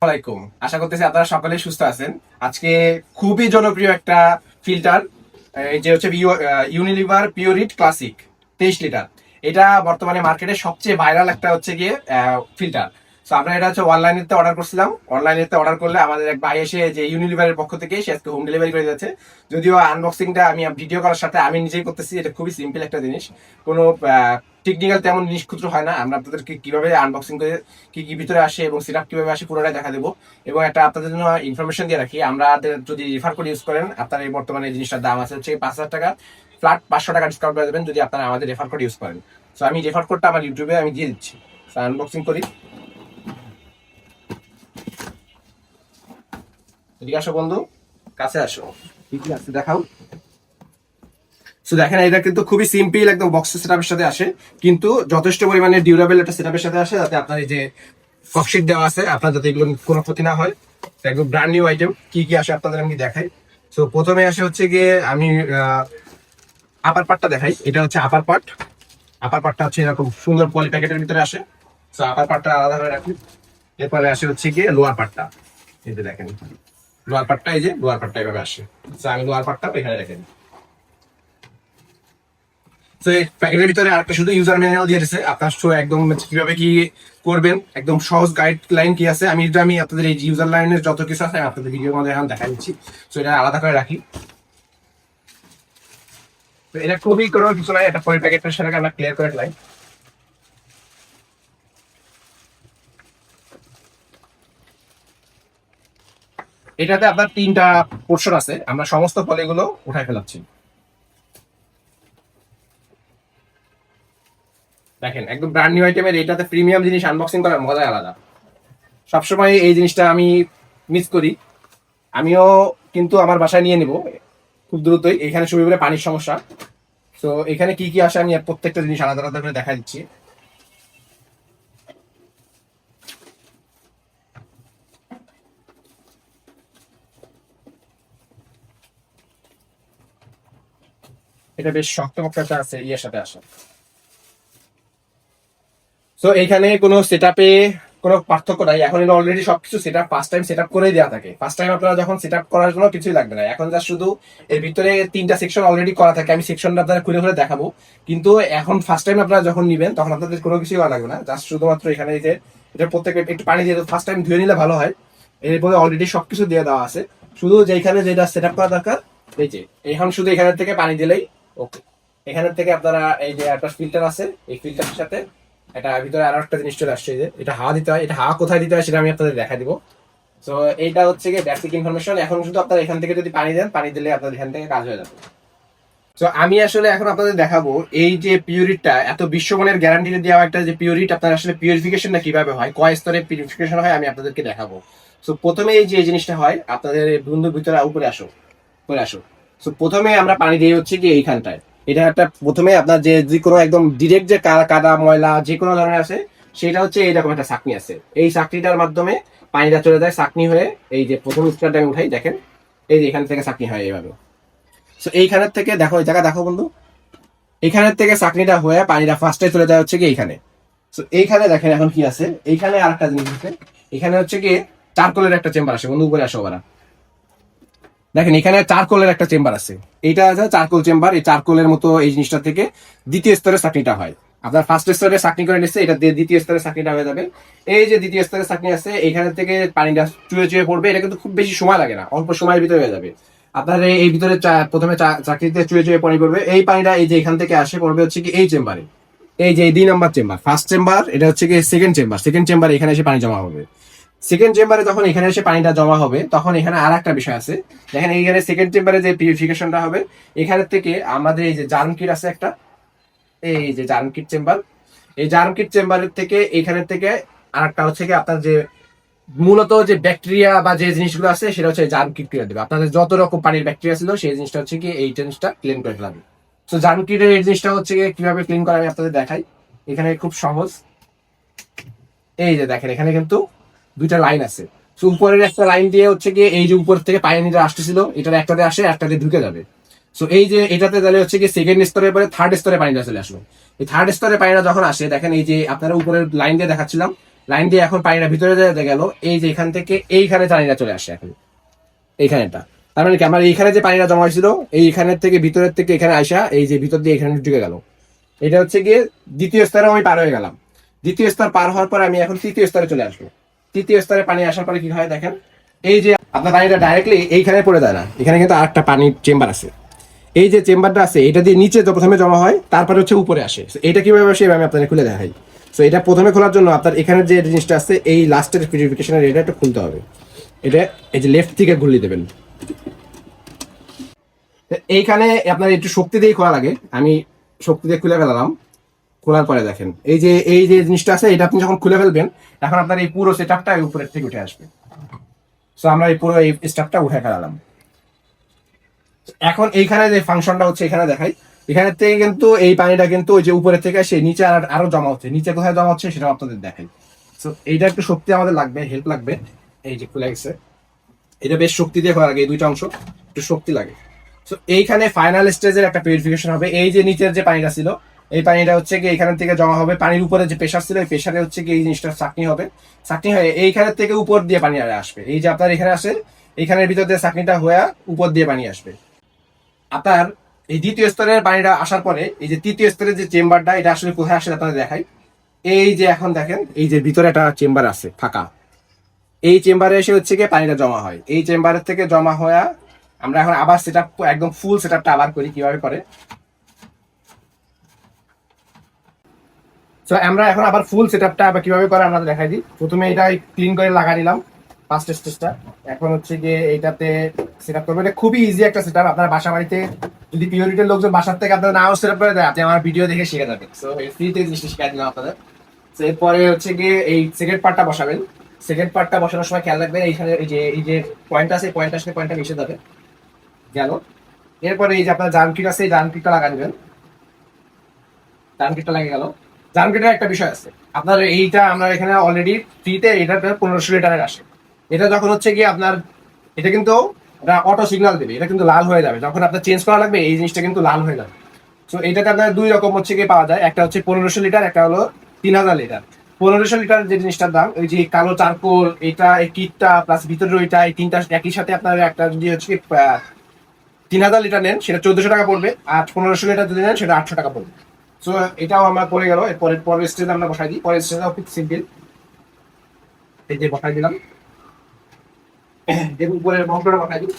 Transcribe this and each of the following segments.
আসসালামাইকুম আশা করতেছি আপনারা সকলে সুস্থ আছেন। আজকে খুবই জনপ্রিয় একটা ফিল্টার যে হচ্ছে ইউনিলিভার পিওরিট ক্লাসিক তেইশ লিটার। এটা বর্তমানে মার্কেটে সবচেয়ে ভাইরাল একটা হচ্ছে গিয়ে ফিল্টার। তো আমরা এটা হচ্ছে অনলাইনেতে অর্ডার করছিলাম। অনলাইনেতে অর্ডার করলে আমাদের এক ভাই এসে যে ইউনিলিভারের পক্ষ থেকে সে আজকে হোম ডেলিভারি করে যাচ্ছে যদিও আনবক্সিংটা আমি ভিডিও করার সাথে আমি নিজেই করতেছি, এটা খুবই সিম্পল একটা জিনিস। কোনো টেকনিক্যাল তেমন জিনিস ক্ষুদ্র হয় না। আমরা আপনাদেরকে কীভাবে আনবক্সিং করে, কি কি ভিতরে আসে এবং সিরাপ কীভাবে আসে পুরোটাই দেখা দেবো। এবং একটা আপনাদের জন্য ইনফরমেশন দিয়ে রাখি, আমরা যদি রেফার কোড ইউজ করেন, আপনার এই বর্তমানে জিনিসটার দাম আছে হচ্ছে পাঁচ হাজার টাকা। ফ্ল্যাট পাঁচশো টাকা ডিসকাউন্ট করে দেবেন যদি আপনারা আমাদের রেফার কোড ইউজ করেন। সো আমি রেফার কোডটা আমার ইউটিউবে আমি দিয়ে দিচ্ছি। আনবক্সিং করি। এদিকে আসো বন্ধু, কাছে আসো। কি কি আছে দেখাও। সো দেখেন, এটা কিন্তু খুবই সিম্পল একদম বক্স সেটআপের সাথে আসে। কিন্তু যথেষ্ট পরিমাণে ডিউরেবল একটা সেটআপের সাথে আসে, যাতে আপনার এই যে ককশিট দেওয়া আছে, আপনার যাতে এগুলো কোনো ক্ষতি না হয়। একদম ব্র্যান্ড নিউ আইটেম কি কি আসে আপনাদের আমি দেখাই। সো প্রথমে আসে হচ্ছে গিয়ে আমি আপার পার্টটা দেখাই। এটা হচ্ছে আপার পার্ট আপার পার্টটা হচ্ছে এরকম সুন্দর পলি প্যাকেটের ভিতরে আসে। সো আপার পার্টটা আলাদা করে রাখি। এরপরে আসে হচ্ছে গিয়ে লোয়ার পার্টটা এই দেখেন। লোয়ার এই যে, লোয়ার পার্টটা এভাবে আসে। আমি লোয়ার পার্টটা এখানে রেখে দিই। তো প্যাকেটের ভিতরে আরেকটা শুধু ইউজার ম্যানুয়াল দিয়ে দিয়েছে আপনার শো একদম কীভাবে কি করবেন, একদম সহজ গাইডলাইন কি আছে, আমি এটা আমি আপনাদের এই ইউজার লাইনের যত কিছু আছে আপনাদের ভিডিওর মধ্যে এখন দেখা দিচ্ছি। তো এটা আলাদা করে রাখি। তো এটা খুবই কোনো কিছু নাই, এটা পরে প্যাকেটের সাথে আমরা ক্লিয়ার করে লাই এটাতে আপনার তিনটা পোর্শন আছে। আমরা সমস্ত পলিগুলো উঠাই ফেলাচ্ছি। দেখেন, একদম ব্র্যান্ড নিউ আইটেমের এটাতে প্রিমিয়াম জিনিস আনবক্সিং করার মজাই আলাদা। সবসময় এই জিনিসটা আমি মিস করি। আমিও কিন্তু আমার বাসায় নিয়ে নিব, খুব দ্রুতই। এখানে করে পানির সমস্যা। তো এখানে কি কি আসে আমি প্রত্যেকটা জিনিস আলাদা আলাদা করে দেখা দিচ্ছি। এটা বেশ শক্ত একটা আছে, ইয়ের সাথে আসে। তো এইখানে কোনো সেটআপে কোনো পার্থক্য নাই। এখন এটা অলরেডি সবকিছু সেটআপ ফার্স্ট টাইম সেটআপ করেই দেওয়া থাকে। ফার্স্ট টাইম আপনারা যখন সেটআপ করার জন্য কিছুই লাগবে না। এখন যা শুধু এর ভিতরে তিনটা সেকশন অলরেডি করা থাকে। আমি সেকশনটা আপনারা খুলে খুলে দেখাবো। কিন্তু এখন ফার্স্ট টাইম আপনারা যখন নিবেন, তখন আপনাদের কোনো কিছুই করা লাগবে না। জাস্ট শুধুমাত্র এখানে যে, এটা প্রত্যেকে একটু পানি দিয়ে ফার্স্ট টাইম ধুয়ে নিলে ভালো হয়। এরপরে অলরেডি সবকিছু দিয়ে দেওয়া আছে। শুধু যেখানে যেটা সেট আপ করা দরকার, এই যে। এখন শুধু এখানের থেকে পানি দিলেই ওকে এখানের থেকে আপনারা এই যে একটা ফিল্টার আছে, এই ফিল্টারের সাথে এটা ভিতরে আরও একটা জিনিস চলে আসছে যে এটা হাওয়া দিতে হয়, এটা হাওয়া কোথায় দিতে হয় সেটা আমি আপনাদের দেখা দিব। তো এইটা হচ্ছে গিয়ে বেসিক ইনফরমেশন এখন শুধু আপনারা এখান থেকে যদি পানি দেন, পানি দিলে আপনাদের এখান থেকে কাজ হয়ে যাবে। তো আমি আসলে এখন আপনাদের দেখাবো এই যে পিউরিটটা এত বিশ্বমানের গ্যারান্টি দেওয়া একটা যে পিউরিট আপনার আসলে পিউরিফিকেশনটা কীভাবে হয়, কয় স্তরে পিউরিফিকেশন হয়, আমি আপনাদেরকে দেখাবো। তো প্রথমে এই যে জিনিসটা হয়, আপনাদের বন্ধুর ভিতরে উপরে আসো উপরে আসো। তো প্রথমে আমরা পানি দিয়ে হচ্ছে কি এইখানটায়। এটা একটা প্রথমে আপনার যে যে কোনো একদম ডিরেক্ট যে কাদা, ময়লা, যে কোনো ধরনের আছে, সেটা হচ্ছে এইরকম একটা চাকনি আছে। এই চাকনিটার মাধ্যমে পানিটা চলে যায় চাকনি হয়ে এই যে প্রথম স্টারটা আমি উঠাই, দেখেন, এই যে এখান থেকে চাকনি হয় এইভাবে। তো এইখানের থেকে দেখো, এই জায়গা দেখো বন্ধু। এইখানের থেকে চাকনিটা হয়ে পানিটা ফার্স্টে চলে যায় হচ্ছে কি এইখানে। তো এইখানে দেখেন এখন কি আছে। এইখানে আর একটা জিনিস আছে। এখানে হচ্ছে কি চারকোলের একটা চেম্বার আছে বন্ধু, উপরে আসো ওরা। দেখেন, এখানে চারকোলের একটা চেম্বার আছে। এইটা আছে চারকোল চেম্বার এই চারকোলের মতো এই জিনিসটা থেকে দ্বিতীয় স্তরের চাকরিটা হয়। আপনার ফার্স্ট স্তরে চাকরি করে নিচ্ছে, এটা দ্বিতীয় স্তরে চাকরিটা হয়ে যাবে। এই যে দ্বিতীয় স্তরে চাকরি আছে, এখানে থেকে পানিটা চুয়ে চুয়ে পড়বে, এটা কিন্তু খুব বেশি সময় লাগে না, অল্প সময়ের ভিতরে হয়ে যাবে। আপনার এই- ভিতরে প্রথমে চাকরিতে চুয়ে চুয়ে পানি পড়বে। এই পানিটা এই যে এখান থেকে আসে, পড়বে হচ্ছে কি এই চেম্বারে এই যে দুই নাম্বার চেম্বার ফার্স্ট চেম্বার এটা হচ্ছে কি সেকেন্ড চেম্বার সেকেন্ড চেম্বার এখানে এসে পানি জমা হবে। সেকেন্ড চেম্বারে যখন এখানে এসে পানিটা জমা হবে, তখন এখানে আর একটা বিষয় আছে। দেখেন এইখানে সেকেন্ড চেম্বারে যে পিউরিফিকেশনটা হবে, এখানে থেকে আমাদের এই যে জার্ম কিট আছে একটা, এই যে জার্ম কিট চেম্বার এই জার্ম কিট চেম্বারের থেকে এখানের থেকে আর একটা হচ্ছে কি আপনার যে মূলত যে ব্যাকটেরিয়া বা যে জিনিসগুলো আছে, সেটা হচ্ছে জার্ম কিট ক্লিয়ার দেবে। আপনাদের যত রকম পানির ব্যাকটেরিয়া ছিল, সেই জিনিসটা হচ্ছে কি এই জিনিসটা ক্লিন করে ফেলাবে। তো জার্ম কিটের এই জিনিসটা হচ্ছে কীভাবে ক্লিন করা আমি আপনাদের দেখাই। এখানে খুব সহজ। এই যে দেখেন, এখানে কিন্তু দুইটা লাইন আছে। তো উপরের একটা লাইন দিয়ে হচ্ছে গিয়ে এই যে উপর থেকে পানিটা আসতেছিল, এটার একটাতে আসে, একটাতে ঢুকে যাবে। সো এই যে এটাতে তাহলে হচ্ছে কি সেকেন্ড স্তরের পরে থার্ড স্তরে পানিটা চলে আসলো। এই থার্ড স্তরে পানিটা যখন আসে, দেখেন এই যে আপনারা উপরের লাইন দিয়ে দেখাচ্ছিলাম লাইন দিয়ে এখন পানিটা ভিতরে যেতে গেল, এই যে এখান থেকে এইখানে পানিটা চলে আসে এখন। এইখানেটা তার মানে কি? আমার এইখানে যে পানিটা জমা হয়েছিল এইখানের থেকে ভিতরের থেকে এখানে আসা এই যে ভিতর দিয়ে এখানে ঢুকে গেল। এটা হচ্ছে গিয়ে দ্বিতীয় স্তরে আমি পার হয়ে গেলাম। দ্বিতীয় স্তর পার হওয়ার পর আমি এখন তৃতীয় স্তরে চলে আসব। তৃতীয় স্তরে পানি আসার পরে কি হয় দেখেন? এই যে আপনার পানিটা ডাইরেক্টলি এইখানে পড়ে যায় না। এখানে কিন্তু আরেকটা পানির চেম্বার আছে। এই যে চেম্বারটা আছে, এটা দিয়ে নিচে তো প্রথমে জমা হয়, তারপরে হচ্ছে উপরে আসে। এটা কীভাবে আসে, আমি আপনাদের খুলে দেখাই। সো এটা প্রথমে খোলার জন্য আপনার এখানে যে জিনিসটা আছে, এই লাস্টের পিউরিফিকেশনের এটা একটু খুলতে হবে। এটা এই যে লেফট থেকে ঘুরিয়ে দেবেন। এইখানে আপনার একটু শক্তি দিয়ে খোলা লাগে। আমি শক্তি দিয়ে খুলে ফেলাম খোলার পরে দেখেন। এই যে এই যে জিনিসটা আছে, এটা আপনি যখন খুলে ফেলবেন, এখন আপনার এই পুরো সেট আপটা উপরের থেকে উঠে আসবে। সো আমরা এই পুরো এই স্টাফটা উঠে ফেলালাম। এখন এইখানে যে ফাংশনটা হচ্ছে, এখানে দেখাই। এখানে থেকে কিন্তু এই পানিটা কিন্তু ওই যে উপরে থেকে সে নিচে আর আরও জমা হচ্ছে। নিচে কোথায় জমা হচ্ছে সেটা আপনাদের দেখাই। সো এইটা একটু শক্তি আমাদের লাগবে হেল্প লাগবে। এই যে খুলে গেছে। এটা বেশ শক্তি দিয়ে করা লাগে এই দুইটা অংশ, একটু শক্তি লাগে। সো এইখানে ফাইনাল স্টেজের একটা পিউরিফিকেশন হবে। এই যে নিচের যে পানিটা ছিল এই পানিটা হচ্ছে কি এখান থেকে জমা হবে। পানির উপরে যে প্রেশার ছিল, এই প্রেশারে হচ্ছে কি এই জিনিসটা চাকনি হবে। চাকনি হয়ে এইখানের থেকে উপর দিয়ে পানি আর আসবে। এই যে আপনার এখানে আসে, এইখানের ভিতর দিয়ে চাকনিটা হয়ে উপর দিয়ে পানি আসবে। আপনার এই দ্বিতীয় স্তরের পানিটা আসার পরে, এই যে তৃতীয় স্তরের যে চেম্বারটা, এটা আসলে কোথায় আসে আপনাদের দেখাই। এই যে এখন দেখেন, এই যে ভিতরে একটা চেম্বার আছে, ফাঁকা। এই চেম্বারে এসে হচ্ছে গিয়ে পানিটা জমা হয়। এই চেম্বারের থেকে জমা হয়ে আমরা এখন আবার সেট একদম ফুল সেট আবার করি, কীভাবে করে? তো আমরা এখন আবার ফুল সেট আপটা আবার কীভাবে করে আমরা দেখাই দিই। প্রথমে এটা ক্লিন করে লাগা নিলাম ফার্স্ট স্টেজটা এখন হচ্ছে গিয়ে এইটাতে সেট আপ করব। এটা খুবই ইজি একটা সেট আপ আপনার বাসা বাড়িতে যদি পিওরিটির লোকজন বাসার থেকে আপনার নাও সেট আপ করে দেয়, আপনি আমার ভিডিও দেখে শিখে যাবেন। সো ফ্রিতে জিনিসটা শিখাই দিলাম আপনাদের। তো এরপরে হচ্ছে গিয়ে এই সেকেন্ড পার্টটা বসাবেন। সেকেন্ড পার্টটা বসানোর সময় খেয়াল রাখবেন, এইখানে এই যে এই যে পয়েন্ট আছে পয়েন্ট আসলে পয়েন্টটা মিশে যাবে। গেল। এরপরে এই যে আপনার জান কিট আছে, এই জান কিটটা লাগা নেবেন। জান লাগে গেল। জান একটা বিষয় আছে। আপনার এইটা আমরা এখানে অলরেডি ফ্রিতে এটা পনেরোশো লিটারের আসে। এটা যখন হচ্ছে গিয়ে আপনার, এটা কিন্তু অটো সিগন্যাল দেবে, এটা কিন্তু লাল হয়ে যাবে। যখন আপনার চেঞ্জ করা লাগবে, এই জিনিসটা কিন্তু লাল হয়ে যাবে। তো এটাতে আপনার দুই রকম হচ্ছে গিয়ে পাওয়া যায়। একটা হচ্ছে পনেরোশো লিটার, একটা হলো তিন হাজার লিটার। পনেরোশো লিটার যে জিনিসটার দাম ওই যে কালো চারকোল, এটা, এই কিটটা প্লাস ভিতরের ওইটা, এই তিনটা একই সাথে আপনার একটা যদি হচ্ছে তিন হাজার লিটার নেন, সেটা চোদ্দশো টাকা পড়বে। আর পনেরোশো লিটার যদি নেন, সেটা আটশো টাকা পড়বে। সো এটাও আমরা করে গেল। এরপরে পরের স্টেজে আমরা বসাই দিই। পরের স্টেজটাও খুব সিম্পল এই যে বসাই দিলাম। এর উপরের বংশটা বসাই দিই।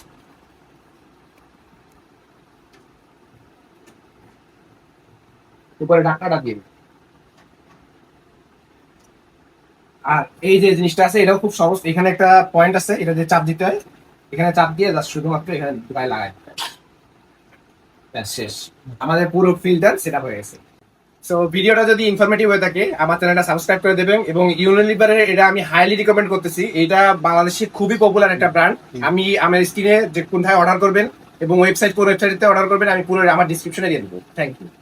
উপরে ঢাকনাটা দিয়ে। আর এই যে জিনিসটা আছে, এটাও খুব সহজ। এখানে একটা পয়েন্ট আছে, এটা যে চাপ দিতে হয়। এখানে চাপ দিয়ে জাস্ট শুধুমাত্র এখানে গায়ে লাগাই শেষ। আমাদের পুরো ফিল্টার সেটা হয়ে গেছে। সো ভিডিওটা যদি ইনফরমেটিভ হয়ে থাকে আমার চ্যানেলটা সাবস্ক্রাইব করে দেবেন এবং ইউনিলিভারের এটা আমি হাইলি রিকমেন্ড করতেছি। এটা বাংলাদেশে খুবই পপুলার একটা ব্র্যান্ড আমি আমার স্ক্রিনে যে কোনথায় অর্ডার করবেন এবং ওয়েবসাইট পুরো ওয়েবসাইটে অর্ডার করবেন আমি পুরো আমার ডিসক্রিপশনে দিয়ে দেবো। Thank you